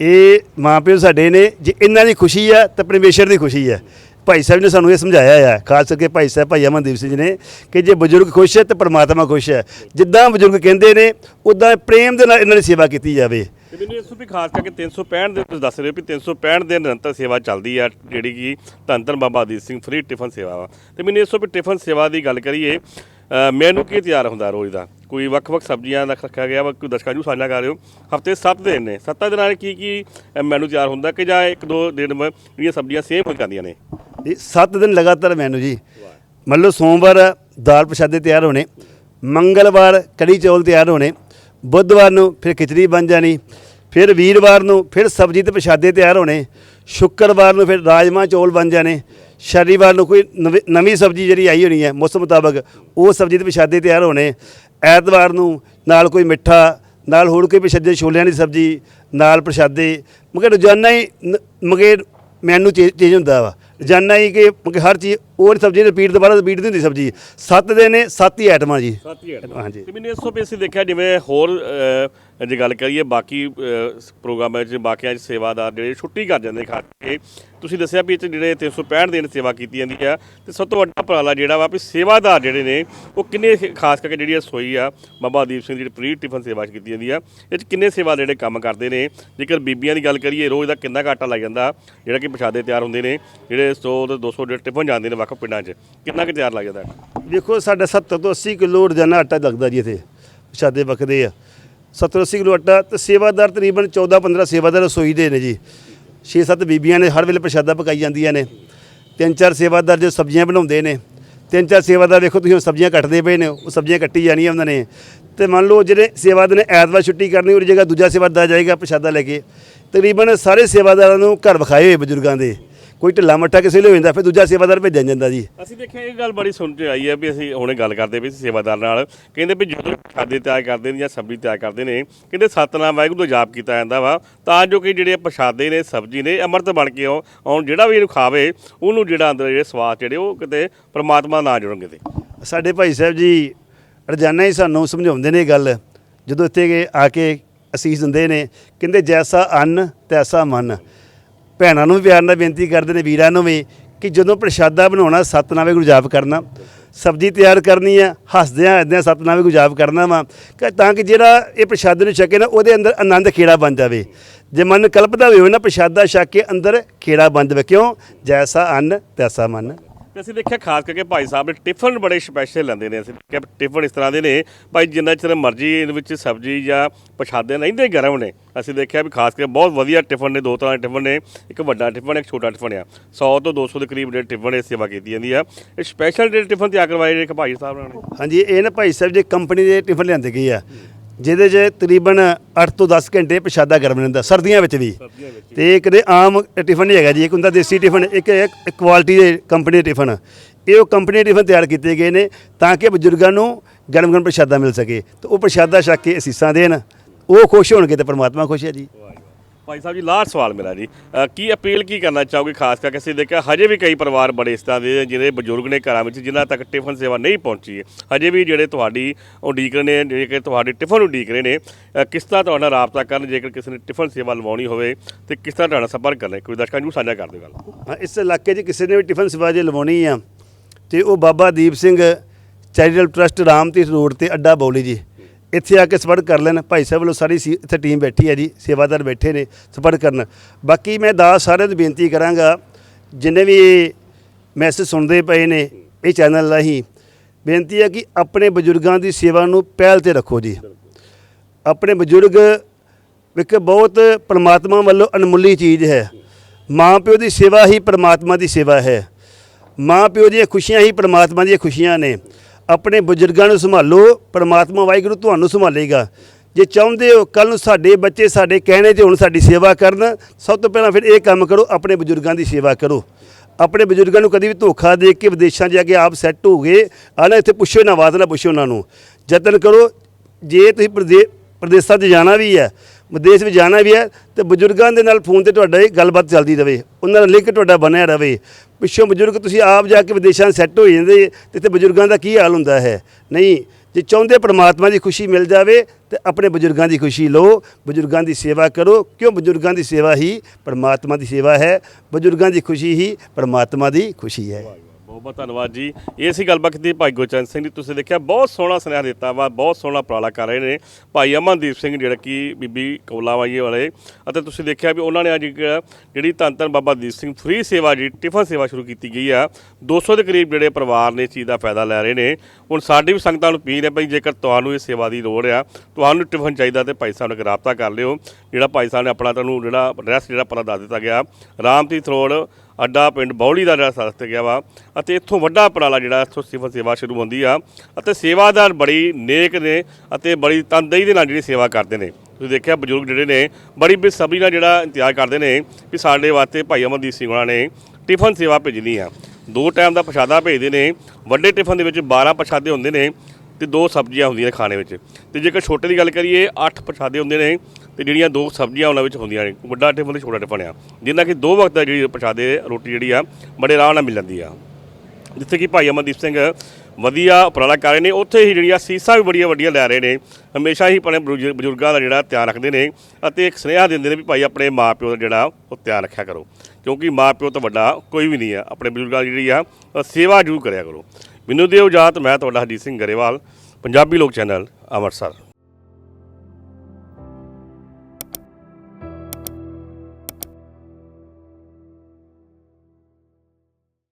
ਇਹ ਮਾਪਿਓ ਸਾਡੇ ਨੇ ਜੇ ਇਹਨਾਂ ਦੀ ਖੁਸ਼ੀ ਆ ਤਾਂ ਪਰਮੇਸ਼ਰ ਦੀ ਖੁਸ਼ੀ ਹੈ ਭਾਈ ਸਾਹਿਬ ਨੇ ਸਾਨੂੰ ਇਹ ਸਮਝਾਇਆ ਹੈ ਖਾਸ ਕਰਕੇ ਭਾਈ ਸਾਹਿਬ, ਭਾਈ ਅਮਨਦੀਪ ਸਿੰਘ ਜੀ ਨੇ ਕਿ ਜੇ ਬਜ਼ੁਰਗ ਖੁਸ਼ ਹੈ ਤਾਂ ਪਰਮਾਤਮਾ ਖੁਸ਼ ਹੈ। ਜਿੱਦਾਂ ਬਜ਼ੁਰਗ ਕਹਿੰਦੇ ਨੇ ਉਦਾਂ ਪ੍ਰੇਮ ਦੇ ਨਾਲ ਇਹਨਾਂ ਦੀ ਸੇਵਾ ਕੀਤੀ ਜਾਵੇ। ਤੇ ਮੈਨੂੰ ਇਸ ਤੋਂ ਵੀ ਖਾਸ ਕਰਕੇ 365 ਦਿਨ ਤੁਸੀਂ ਦੱਸ ਰਹੇ ਹੋ ਵੀ 365 ਦੇ ਨਿਰੰਤਰ ਸੇਵਾ ਚੱਲਦੀ ਆ, ਜਿਹੜੀ ਕਿ ਧੰਨ ਧੰਨ ਬਾਬਾ ਦੀਪ ਸਿੰਘ ਫ੍ਰੀ ਟਿਫਨ ਸੇਵਾ ਵਾ। ਤੇ ਮੈਨੂੰ ਇਸ ਤੋਂ ਵੀ ਟਿਫਨ ਸੇਵਾ ਦੀ ਗੱਲ ਕਰੀਏ ਮੈਨੂੰ ਕੀ ਤਿਆਰ ਹੁੰਦਾ ਰੋਜ਼ ਦਾ? ਕੋਈ ਵੱਖ-ਵੱਖ ਸਬਜ਼ੀਆਂ ਦਾ ਰੱਖਿਆ ਗਿਆ ਵਾ, ਕੋਈ ਦਰਸ਼ਕਾਂ ਨੂੰ ਸਾਂਝਾ ਕਰ ਰਹੇ ਹੋ ਹਫ਼ਤੇ 7 ਦਿਨ ਨੇ। 7 ਦਿਨਾਂ ਨਾਲ ਕੀ ਕੀ ਮੈਨੂੰ ਤਿਆਰ ਹੁੰਦਾ ਕਿ ਜਾਂ ਇੱਕ ਦੋ ਦਿਨ ਜਿਹੜੀਆਂ ਸਬਜ਼ੀਆਂ ਸੇਮ ਹੋ ਜਾਂਦੀਆਂ ਨੇ? ਜੀ 7 ਦਿਨ ਲਗਾਤਾਰ ਮੈਨੂੰ ਜੀ। ਮੰਨ ਲਓ ਸੋਮਵਾਰ ਦਾਲ ਪ੍ਰਸ਼ਾਦੇ ਤਿਆਰ ਹੋਣੇ, ਮੰਗਲਵਾਰ ਕੜੀ ਚੌਲ ਤਿਆਰ ਹੋਣੇ, ਬੁੱਧਵਾਰ ਨੂੰ ਫਿਰ ਖਿਚੜੀ ਬਣ ਜਾਣੀ, ਫਿਰ ਵੀਰਵਾਰ ਨੂੰ ਫਿਰ ਸਬਜ਼ੀ ਤੇ ਪ੍ਰਸ਼ਾਦੇ ਤਿਆਰ ਹੋਣੇ, ਸ਼ੁੱਕਰਵਾਰ ਨੂੰ ਫਿਰ ਰਾਜਮਾ ਚੌਲ ਬਣ ਜਾਣੇ ਸ਼ਨੀਵਾਰ ਨੂੰ ਕੋਈ ਨਵੀਂ- ਨਵੀਂ ਸਬਜ਼ੀ ਜਿਹੜੀ ਆਈ ਹੋਣੀ ਹੈ, ਮੌਸਮ ਮੁਤਾਬਕ, ਉਹ ਸਬਜ਼ੀ ਦੇ ਪ੍ਰਸ਼ਾਦੇ ਤਿਆਰ ਹੋਣੇ। ਐਤਵਾਰ ਨੂੰ ਨਾਲ ਕੋਈ ਮਿੱਠਾ, ਨਾਲ ਹੋਰ ਕੋਈ ਪ੍ਰਸ਼ਾਦੇ ਛੋਲਿਆਂ ਦੀ ਸਬਜ਼ੀ, ਨਾਲ ਪ੍ਰਸ਼ਾਦੇ। ਮਗਰ ਰੋਜ਼ਾਨਾ ਹੀ ਨ- ਮਗਰ ਮੈਨੂ ਚੇਂਜ ਹੁੰਦਾ ਵਾ। ਰੋਜ਼ਾਨਾ ਹੀ ਕਿ ਹਰ ਚੀਜ਼ ਉਹ ਸਬਜ਼ੀ ਰਿਪੀਟ ਦੁਬਾਰਾ ਰਿਪੀਟ ਨਹੀਂ ਹੁੰਦੀ ਸਬਜ਼ੀ। ਸੱਤ ਦੇ ਨੇ ਸੱਤ ਹੀ ਆਈਟਮਾਂ ਜੀ। ਸੱਤ ਹੀ ਹਾਂਜੀ। ਤੇ ਮੈਨੂੰ ਇਸ ਤੋਂ ਵੀ ਅਸੀਂ ਦੇਖਿਆ ਜਿਵੇਂ ਹੋਰ ਜੇ ਗੱਲ ਕਰੀਏ ਬਾਕੀ ਪ੍ਰੋਗਰਾਮਾਂ 'ਚ ਬਾਕੀਆਂ 'ਚ ਸੇਵਾਦਾਰ ਜਿਹੜੇ ਛੁੱਟੀ ਕਰ ਜਾਂਦੇ ਖਾ ਕੇ ਤੁਸੀਂ ਦੱਸਿਆ ਵੀ ਇਹ 'ਚ ਜਿਹੜੇ 365 ਦਿਨ ਸੇਵਾ ਕੀਤੀ ਜਾਂਦੀ ਆ ਤੇ ਸਭ ਤੋਂ ਵੱਡਾ ਉਪਰਾਲਾ ਜਿਹੜਾ ਵਾ ਵੀ ਸੇਵਾਦਾਰ ਜਿਹੜੇ ਨੇ ਉਹ ਕਿੰਨੇ ਖਾਸ ਕਰਕੇ ਜਿਹੜੀ ਰਸੋਈ ਆ ਬਾਬਾ ਦੀਪ ਸਿੰਘ ਜਿਹੜੀ ਪ੍ਰੀ ਟਿਫਨ ਸੇਵਾ 'ਚ ਕੀਤੀ ਜਾਂਦੀ ਆ ਇਹ 'ਚ ਕਿੰਨੇ ਸੇਵਾ ਜਿਹੜੇ ਕੰਮ ਕਰਦੇ ਨੇ? ਜੇਕਰ ਬੀਬੀਆਂ ਦੀ ਗੱਲ ਕਰੀਏ ਰੋਜ਼ ਦਾ ਕਿੰਨਾ ਆਟਾ ਲੱਗ ਜਾਂਦਾ ਜਿਹੜਾ ਕਿ ਪ੍ਰਸ਼ਾਦੇ ਤਿਆਰ ਹੁੰਦੇ ਨੇ ਜਿਹੜੇ 100 ਤੇ 200 ਜਿਹੜੇ ਟਿਫਨ ਜਾਂਦੇ ਨੇ ਵੱਖ ਪਿੰਡਾਂ 'ਚ। ਕਿੰਨਾ ਕੁ ਤਿਆਰ ਲੱਗ ਜਾਂਦਾ ਵੇਖੋ, ਸਾਡਾ 70 ਤੋਂ 80 ਕਿਲੋ ਰੋਜ਼ਾਨਾ ਆਟਾ ਲੱਗਦਾ ਜੀ ਇੱਥੇ ਪ੍ਰਸ਼ਾਦੇ ਵਕਦੇ ਆ। 70 80 ਕਿਲੋ ਆਟਾ ਤੇ ਸੇਵਾਦਾਰ ਤਕਰੀਬਨ 14 15 ਸੇਵਾਦਾਰ ਰਸੋਈ ਦੇ ਨੇ ਜੀ। 6-7 ਬੀਬੀਆਂ ਨੇ ਹਰ ਵੇਲੇ ਪ੍ਰਸ਼ਾਦਾ ਪਕਾਈ ਜਾਂਦੀਆਂ ਨੇ। ਤਿੰਨ ਚਾਰ ਸੇਵਾਦਾਰ ਜੋ ਸਬਜ਼ੀਆਂ ਬਣਾਉਂਦੇ ਨੇ। ਤਿੰਨ ਚਾਰ ਸੇਵਾਦਾਰ ਵੇਖੋ, ਤੁਸੀਂ ਸਬਜ਼ੀਆਂ ਕੱਟਦੇ ਪਏ ਨੇ, ਉਹ ਸਬਜ਼ੀਆਂ ਕੱਟੀ ਜਾਣੀਆਂ ਉਹਨਾਂ ਨੇ। ਤੇ ਮੰਨ ਲਓ, ਜਿਹੜੇ ਸੇਵਾਦਾਰ ਨੇ ਐਤਵਾਰ ਛੁੱਟੀ ਕਰਨੀ, ਉਹਦੀ ਜਗ੍ਹਾ ਦੂਜਾ ਸੇਵਾਦਾਰ ਜਾਏਗਾ ਪ੍ਰਸ਼ਾਦਾ ਲੈ ਕੇ। ਤਕਰੀਬਨ ਸਾਰੇ ਸੇਵਾਦਾਰਾਂ ਨੂੰ ਘਰ ਵਿਖਾਏ ਹੋਏ ਬਜ਼ੁਰਗਾਂ ਦੇ। ਕੋਈ ਢਿੱਲਾ ਮੱਠਾ ਕਿਸੇ ਲਈ ਹੋ ਜਾਂਦਾ ਫਿਰ ਦੂਜਾ ਸੇਵਾਦਾਰ ਭੇਜਿਆ ਜਾਂਦਾ ਜੀ। ਅਸੀਂ ਦੇਖਿਆ ਇਹ ਗੱਲ ਬੜੀ ਸੁਣ ਕੇ ਆਈ ਹੈ ਵੀ ਅਸੀਂ ਹੁਣੇ ਗੱਲ ਕਰਦੇ ਵੀ ਸੇਵਾਦਾਰ ਨਾਲ। ਕਹਿੰਦੇ ਵੀ ਜਦੋਂ ਖਾਦੇ ਤਿਆਰ ਕਰਦੇ ਨੇ ਜਾਂ ਸਬਜ਼ੀ ਤਿਆਰ ਕਰਦੇ ਨੇ ਕਹਿੰਦੇ ਸਤਨਾਮ ਵਾਹਿਗੁਰੂ ਦਾ ਜਾਪ ਕੀਤਾ ਜਾਂਦਾ ਵਾ ਤਾਂ ਜੋ ਕਿ ਜਿਹੜੇ ਪ੍ਰਸ਼ਾਦੇ ਨੇ ਸਬਜ਼ੀ ਨੇ ਅੰਮ੍ਰਿਤ ਬਣ ਕੇ ਆਉਣ ਜਿਹੜਾ ਵੀ ਇਹਨੂੰ ਖਾਵੇ ਉਹਨੂੰ ਜਿਹੜਾ ਅੰਦਰ ਜਿਹੜੇ ਸਵਾਦ ਜਿਹੜੇ ਉਹ ਕਿਤੇ ਪ੍ਰਮਾਤਮਾ ਨਾਲ ਜੁੜਨ ਕਿਤੇ ਸਾਡੇ ਭਾਈ ਸਾਹਿਬ ਜੀ ਰੋਜ਼ਾਨਾ ਹੀ ਸਾਨੂੰ ਸਮਝਾਉਂਦੇ ਨੇ ਇਹ ਗੱਲ। ਜਦੋਂ ਇੱਥੇ ਆ ਕੇ ਅਸੀਸ ਦਿੰਦੇ ਨੇ ਕਹਿੰਦੇ ਜੈਸਾ ਅੰਨ ਤੈਸਾ ਮਨ। ਭੈਣਾਂ ਨੂੰ ਵੀ ਪਿਆਰ ਨਾਲ ਬੇਨਤੀ ਕਰਦੇ ਨੇ, ਵੀਰਾਂ ਨੂੰ ਵੀ ਕਿ ਜਦੋਂ ਪ੍ਰਸ਼ਾਦਾ ਬਣਾਉਣਾ, ਸਤਨਾਮ ਵਾਹਿਗੁਰੂ ਜਾਪ ਕਰਨਾ। ਸਬਜ਼ੀ ਤਿਆਰ ਕਰਨੀ ਆ, ਹੱਸਦਿਆਂ ਹੱਸਦਿਆਂ ਸਤਨਾਮ ਵਾਹਿਗੁਰੂ ਕਰਨਾ ਵਾ। ਤਾਂ ਕਿ ਜਿਹੜਾ ਇਹ ਪ੍ਰਸ਼ਾਦੇ ਨੂੰ ਛਕੇ ਨਾ, ਉਹਦੇ ਅੰਦਰ ਆਨੰਦ ਖੇੜਾ ਬਣ ਜਾਵੇ। ਜੇ ਮਨ ਕਲਪਦਾ ਹੋਵੇ ਨਾ ਪ੍ਰਸ਼ਾਦਾ ਛਕ ਕੇ ਅੰਦਰ ਖੇੜਾ ਬਣ ਜਾਵੇ, ਕਿਉਂ? ਜੈਸਾ ਅੰਨ ਤੈਸਾ ਮਨ। ਤੇ ਅਸੀਂ ਦੇਖਿਆ ਖਾਸ ਕਰਕੇ ਭਾਈ ਸਾਹਿਬ ਨੇ ਟਿਫਨ ਬੜੇ ਸਪੈਸ਼ਲ ਲੈਂਦੇ ਨੇ। ਅਸੀਂ ਦੇਖਿਆ ਟਿਫਨ ਇਸ ਤਰ੍ਹਾਂ ਦੇ ਨੇ, ਭਾਈ ਜਿੰਨਾ ਚਿਰ ਮਰਜ਼ੀ ਇਹਦੇ ਵਿੱਚ ਸਬਜ਼ੀ ਜਾਂ ਪਛਾਦੇ ਰਹਿੰਦੇ ਗਰਮ ਨੇ। ਅਸੀਂ ਦੇਖਿਆ ਵੀ ਖਾਸ ਕਰਕੇ ਬਹੁਤ ਵਧੀਆ ਟਿਫਨ ਨੇ, ਦੋ ਤਰ੍ਹਾਂ ਦੇ ਟਿਫਨ ਨੇ, ਇੱਕ ਵੱਡਾ ਟਿਫਨ, ਇੱਕ ਛੋਟਾ ਟਿਫਨ ਆ। 100 ਤੋਂ 200 ਦੇ ਕਰੀਬ ਜਿਹੜੇ ਟਿਫਨ ਇਹ ਸੇਵਾ ਕੀਤੀ ਜਾਂਦੀ ਆ। ਇਹ ਸਪੈਸ਼ਲ ਜਿਹੜੇ ਟਿਫਨ ਤਿਆਰ ਕਰਵਾਏ ਜਿਹੜੇ ਭਾਈ ਸਾਹਿਬ ਨੇ। ਹਾਂਜੀ, ਇਹ ਨਾ ਭਾਈ ਸਾਹਿਬ ਜੀ ਕੰਪਨੀ ਦੇ ਟਿਫਨ ਲਿਆਂਦੇ ਗਏ ਆ। ਜਿਹਦੇ 'ਚ ਤਕਰੀਬਨ 8 ਤੋਂ 10 ਘੰਟੇ ਪ੍ਰਸ਼ਾਦਾ ਗਰਮ ਰਹਿੰਦਾ ਸਰਦੀਆਂ ਵਿੱਚ ਵੀ। ਤੇ ਇਹ ਕਦੇ ਆਮ ਟਿਫਨ ਨਹੀਂ ਹੈਗਾ ਜੀ ਇੱਕ ਹੁੰਦਾ ਦੇਸੀ ਟਿਫਨ ਇੱਕ ਇੱਕ ਕੁਆਲਿਟੀ ਦੇ ਕੰਪਨੀ ਦੇ ਟਿਫਨ। ਇਹ ਉਹ ਕੰਪਨੀ ਦੇ ਟਿਫਨ ਤਿਆਰ ਕੀਤੇ ਗਏ ਨੇ ਤਾਂ ਕਿ ਬਜ਼ੁਰਗਾਂ ਨੂੰ ਗਰਮ ਗਰਮ ਪ੍ਰਸ਼ਾਦਾ ਮਿਲ ਸਕੇ। ਤੇ ਉਹ ਪ੍ਰਸ਼ਾਦਾ ਛਕ ਕੇ ਅਸੀਸਾਂ ਦੇਣ। ਉਹ ਖੁਸ਼ ਹੋਣਗੇ ਤੇ ਪਰਮਾਤਮਾ ਖੁਸ਼ ਹੈ ਜੀ। ਭਾਈ ਸਾਹਿਬ ਜੀ ਲਾਸਟ ਸਵਾਲ ਮੇਰਾ ਜੀ। ਅ, ਕੀ ਅਪੀਲ ਕੀ ਕਰਨਾ ਚਾਹੋਗੇ? ਖਾਸ ਕਰਕੇ ਅਸੀਂ ਦੇਖਿਆ ਹਜੇ ਵੀ ਕਈ ਪਰਿਵਾਰ ਬੜੇ ਇਸ ਤਰ੍ਹਾਂ ਦੇ ਜਿਹੜੇ ਬਜ਼ੁਰਗ ਨੇ ਘਰਾਂ ਵਿੱਚ ਜਿਨ੍ਹਾਂ ਤੱਕ ਟਿਫਨ ਸੇਵਾ ਨਹੀਂ ਪਹੁੰਚੀ ਹੈ। ਹਜੇ ਵੀ ਜਿਹੜੇ ਤੁਹਾਡੀ ਉਡੀਕ ਰਹੇ ਨੇ ਜਿਹੜੇ ਕਿ ਤੁਹਾਡੀ ਟਿਫਨ ਉਡੀਕ ਰਹੇ ਨੇ ਅ, ਕਿਸ ਤਰ੍ਹਾਂ ਤੁਹਾਡਾ ਰਾਬਤਾ ਕਰਨ ਜੇਕਰ ਕਿਸੇ ਨੇ ਟਿਫਨ ਸੇਵਾ ਲਵਾਉਣੀ ਹੋਵੇ ਤੇ ਕਿਸ ਤਰ੍ਹਾਂ ਤੁਹਾਡਾ ਸੰਪਰਕ ਕਰਨਾ ਕੋਈ ਦਰਸ਼ਕਾਂ ਨੂੰ ਸਾਂਝਾ ਕਰ ਦਿਓ ਗੱਲ। ਹਾਂ, ਇਸ ਇਲਾਕੇ 'ਚ ਕਿਸੇ ਨੇ ਵੀ ਟਿਫਨ ਸੇਵਾ ਜੇ ਲਵਾਉਣੀ ਆ ਤੇ ਉਹ Baba Deep Singh charitable trust Ramtirath road ਤੇ ਅੱਡਾ ਬੌਲੀ ਜੀ। ਇੱਥੇ ਆ ਕੇ ਸੰਪਰਕ ਕਰ ਲੈਣ। ਭਾਈ ਸਾਹਿਬ ਵੱਲੋਂ ਸਾਰੀ ਸੀ- ਇੱਥੇ ਟੀਮ ਬੈਠੀ ਹੈ ਜੀ, ਸੇਵਾਦਾਰ ਬੈਠੇ ਨੇ ਸੰਪਰਕ ਕਰਨ। ਬਾਕੀ ਮੈਂ ਦਾਸ ਸਾਰਿਆਂ ਨੂੰ ਬੇਨਤੀ ਕਰਾਂਗਾ, ਜਿੰਨੇ ਵੀ ਮੈਸੇਜ ਸੁਣਦੇ ਪਏ ਨੇ ਇਹ ਚੈਨਲ ਰਾਹੀਂ ਬੇਨਤੀ ਹੈ ਕਿ ਆਪਣੇ ਬਜ਼ੁਰਗਾਂ ਦੀ ਸੇਵਾ ਨੂੰ ਪਹਿਲ ਤੇ ਰੱਖੋ ਜੀ। ਆਪਣੇ ਬਜ਼ੁਰਗ ਇੱਕ ਬਹੁਤ ਪਰਮਾਤਮਾ ਵੱਲੋਂ ਅਣਮੁੱਲੀ ਚੀਜ਼ ਹੈ। ਮਾਂ ਪਿਓ ਦੀ ਸੇਵਾ ਹੀ ਪਰਮਾਤਮਾ ਦੀ ਸੇਵਾ ਹੈ। ਮਾਂ ਪਿਓ ਦੀਆਂ ਖੁਸ਼ੀਆਂ ਹੀ ਪਰਮਾਤਮਾ ਦੀਆਂ ਖੁਸ਼ੀਆਂ ਨੇ। ਆਪਣੇ ਬਜ਼ੁਰਗਾਂ ਨੂੰ ਸੰਭਾਲੋ, ਪਰਮਾਤਮਾ ਵਾਹਿਗੁਰੂ ਤੁਹਾਨੂੰ ਸੰਭਾਲੇਗਾ। ਜੇ ਚਾਹੁੰਦੇ ਹੋ ਕੱਲ ਨੂੰ ਸਾਡੇ ਬੱਚੇ, ਸਾਡੇ ਕਹਿਣੇ ਤੇ ਹੁਣ ਸਾਡੀ ਸੇਵਾ ਕਰਨ, ਸਭ ਤੋਂ ਪਹਿਲਾਂ ਫਿਰ ਇਹ ਕੰਮ ਕਰੋ, ਆਪਣੇ ਬਜ਼ੁਰਗਾਂ ਦੀ ਸੇਵਾ ਕਰੋ। ਆਪਣੇ ਬਜ਼ੁਰਗਾਂ ਨੂੰ ਕਦੀ ਵੀ ਧੋਖਾ ਦੇ ਕੇ ਵਿਦੇਸ਼ਾਂ ਜਾ ਕੇ ਆਪ ਸੈੱਟ ਹੋ ਗਏ, ਆ ਨਾ ਇੱਥੇ ਪੁੱਛੋ, ਨਾ ਬਾਤ ਨਾ ਪੁੱਛੋ ਉਹਨਾਂ ਨੂੰ। ਯਤਨ ਕਰੋ, ਜੇ ਤੁਸੀਂ ਪ੍ਰਦੇ, ਪ੍ਰਦੇਸ਼ਾਂ 'ਚ ਜਾਣਾ ਵੀ ਹੈ, ਵਿਦੇਸ਼ ਵਿੱਚ ਜਾਣਾ ਵੀ ਹੈ, ਤੇ ਬਜ਼ੁਰਗਾਂ ਦੇ ਨਾਲ ਫੋਨ ਤੇ ਤੁਹਾਡਾ ਇਹ ਗੱਲਬਾਤ ਚੱਲਦੀ ਰਵੇ, ਉਹਨਾਂ ਦਾ ਲਿੰਕ ਤੁਹਾਡਾ ਬਣਿਆ ਰਵੇ। ਪਿੱਛੋਂ ਬਜ਼ੁਰਗ ਤੁਸੀਂ ਆਪ ਜਾ ਕੇ ਵਿਦੇਸ਼ਾਂ ਸੈੱਟ ਹੋ ਜਾਂਦੇ, ਤੇ ਇੱਥੇ ਬਜ਼ੁਰਗਾਂ ਦਾ ਕੀ ਹਾਲ ਹੁੰਦਾ ਹੈ? ਨਹੀਂ, ਜੇ ਚਾਹੁੰਦੇ ਪਰਮਾਤਮਾ ਦੀ ਖੁਸ਼ੀ ਮਿਲ ਜਾਵੇ, ਤੇ ਆਪਣੇ ਬਜ਼ੁਰਗਾਂ ਦੀ ਖੁਸ਼ੀ ਲਓ, ਬਜ਼ੁਰਗਾਂ ਦੀ ਸੇਵਾ ਕਰੋ, ਕਿਉਂ ਬਜ਼ੁਰਗਾਂ ਦੀ ਸੇਵਾ ਹੀ ਪਰਮਾਤਮਾ ਦੀ ਸੇਵਾ ਹੈ, ਬਜ਼ੁਰਗਾਂ ਦੀ ਖੁਸ਼ੀ ਹੀ ਪਰਮਾਤਮਾ ਦੀ ਖੁਸ਼ੀ ਹੈ। ਬਹੁਤ ਬਹੁਤ ਧੰਨਵਾਦ ਜੀ। ਇਹ ਸੀ ਗੱਲਬਾਤ ਕੀਤੀ ਭਾਈ ਗੁਰਚਰਨ ਸਿੰਘ ਦੀ। ਤੁਸੀਂ ਦੇਖਿਆ, ਬਹੁਤ ਸੋਹਣਾ ਸੁਨੇਹਾ ਦਿੱਤਾ ਵਾ, ਬਹੁਤ ਸੋਹਣਾ ਉਪਰਾਲਾ ਕਰ ਰਹੇ ਨੇ ਭਾਈ ਅਮਨਦੀਪ ਸਿੰਘ, ਜਿਹੜਾ ਕਿ ਬੀਬੀ ਕੌਲਾਵਾਈ ਵਾਲੇ। ਅਤੇ ਤੁਸੀਂ ਦੇਖਿਆ ਵੀ ਉਹਨਾਂ ਨੇ ਅੱਜ ਜਿਹੜੀ ਧੰਨ ਧੰਨ ਬਾਬਾ ਦੀਪ ਸਿੰਘ ਫ੍ਰੀ ਸੇਵਾ ਜੀ ਟਿਫਨ ਸੇਵਾ ਸ਼ੁਰੂ ਕੀਤੀ ਗਈ ਆ। 200 ਦੇ ਕਰੀਬ ਜਿਹੜੇ ਪਰਿਵਾਰ ਨੇ ਇਸ ਚੀਜ਼ ਦਾ ਫਾਇਦਾ ਲੈ ਰਹੇ ਨੇ। ਹੁਣ ਸਾਡੀ ਵੀ ਸੰਗਤਾਂ ਨੂੰ ਅਪੀਲ ਹੈ ਭਾਈ, ਜੇਕਰ ਤੁਹਾਨੂੰ ਇਹ ਸੇਵਾ ਦੀ ਲੋੜ ਆ, ਤੁਹਾਨੂੰ ਟਿਫਨ ਚਾਹੀਦਾ ਤੇ ਭਾਈ ਸਾਹਿਬ ਨਾਲ ਰਾਬਤਾ ਕਰ ਲਿਓ। ਜਿਹੜਾ ਭਾਈ ਸਾਹਿਬ ਨੇ ਆਪਣਾ ਤੁਹਾਨੂੰ ਜਿਹੜਾ ਐਡਰੈਸ ਜਿਹੜਾ ਪਤਾ ਦੱਸ ਦਿੱਤਾ ਗਿਆ, ਰਾਮਤੀਰਥ ਥਰੋੜ ਅੱਡਾ ਪਿੰਡ ਬੌਲੀ ਦਾ ਜਿਹੜਾ ਦੱਸ ਗਿਆ ਵਾ ਅਤੇ ਇੱਥੋਂ ਵੱਡਾ ਉਪਰਾਲਾ ਜਿਹੜਾ ਇੱਥੋਂ ਸਿਫਤ ਸੇਵਾ ਸ਼ੁਰੂ ਹੁੰਦੀ ਆ ਅਤੇ ਸੇਵਾਦਾਰ ਬੜੀ ਨੇਕ ਨੇ ਅਤੇ ਬੜੀ ਤਨਦੇਹੀ ਦੇ ਨਾਲ ਜਿਹੜੀ ਸੇਵਾ ਕਰਦੇ ਨੇ। ਤੁਸੀਂ ਦੇਖਿਆ ਬਜ਼ੁਰਗ ਜਿਹੜੇ ਨੇ ਬੜੀ ਬੇਸਬਰੀ ਨਾਲ ਜਿਹੜਾ ਇੰਤਜ਼ਾਰ ਕਰਦੇ ਨੇ ਕਿ ਸਾਡੇ ਵਾਸਤੇ ਭਾਈ ਅਮਰਦੀਪ ਸਿੰਘ ਉਹਨਾਂ ਨੇ ਟਿਫਨ ਸੇਵਾ ਭੇਜਣੀ ਆ। ਦੋ ਟਾਈਮ ਦਾ ਪ੍ਰਸ਼ਾਦਾ ਭੇਜਦੇ ਨੇ, ਵੱਡੇ ਟਿਫਨ ਦੇ ਵਿੱਚ 12 ਪ੍ਰਸ਼ਾਦੇ ਹੁੰਦੇ ਨੇ ਤੇ ਦੋ ਸਬਜ਼ੀਆਂ ਹੁੰਦੀਆਂ ਨੇ ਖਾਣੇ ਵਿੱਚ। ਤੇ ਜੇਕਰ ਛੋਟੇ ਦੀ ਗੱਲ ਕਰੀਏ 8 ਪ੍ਰਸ਼ਾਦੇ ਹੁੰਦੇ ਨੇ ਤੇ ਜਿਹੜੀਆਂ ਦੋ ਸਬਜ਼ੀਆਂ ਉਹਨਾਂ ਵਿੱਚ ਹੁੰਦੀਆਂ ਨੇ, ਵੱਡਾ ਟਿਫਨ ਤੇ ਛੋਟਾ ਟਿਫਨ ਆ ਜਿੰਨਾ ਕਿ ਦੋ ਵਕਤ ਜਿਹੜੀ ਪ੍ਰਸ਼ਾਦੇ, ਰੋਟੀ ਜਿਹੜੀ ਆ, ਬੜੇ ਆਰਾਮ ਨਾਲ ਮਿਲ ਜਾਂਦੀ ਆ। ਜਿੱਥੇ ਕਿ ਭਾਈ ਅਮਨਦੀਪ ਸਿੰਘ ਵਧੀਆ ਉਪਰਾਲਾ ਕਰ ਰਹੇ ਨੇ, ਉੱਥੇ ਹੀ ਜਿਹੜੀਆਂ ਸੀਸਾਂ ਵੀ ਬੜੀਆਂ ਵੱਡੀਆਂ ਲੈ ਰਹੇ ਨੇ। ਹਮੇਸ਼ਾ ਹੀ ਆਪਣੇ ਬਜ਼ੁਰਗਾਂ ਦਾ ਜਿਹੜਾ ਧਿਆਨ ਰੱਖਦੇ ਨੇ ਅਤੇ ਇੱਕ ਸੁਨੇਹਾ ਦਿੰਦੇ ਨੇ ਵੀ ਭਾਈ ਆਪਣੇ ਮਾਪਿਓ ਦਾ ਜਿਹੜਾ, ਉਹ ਧਿਆਨ ਰੱਖਿਆ ਕਰੋ। ਕਿਉਂਕਿ ਮਾਪਿਓ ਤੋਂ ਵੱਡਾ ਕੋਈ ਵੀ ਨਹੀਂ ਆ। ਆਪਣੇ ਬਜ਼ੁਰਗਾਂ ਦੀ ਜਿਹੜੀ ਆ ਸੇਵਾ ਜ਼ਰੂਰ ਕਰਿਆ ਕਰੋ। ਮੈਨੂੰ ਦਿਓ ਇਜਾਜ਼ਤ, ਮੈਂ ਤੁਹਾਡਾ ਹਰਜੀਤ ਸਿੰਘ ਗਰੇਵਾਲ, ਪੰਜਾਬੀ ਲੋਕ ਚੈਨਲ, ਅੰਮ੍ਰਿਤਸਰ।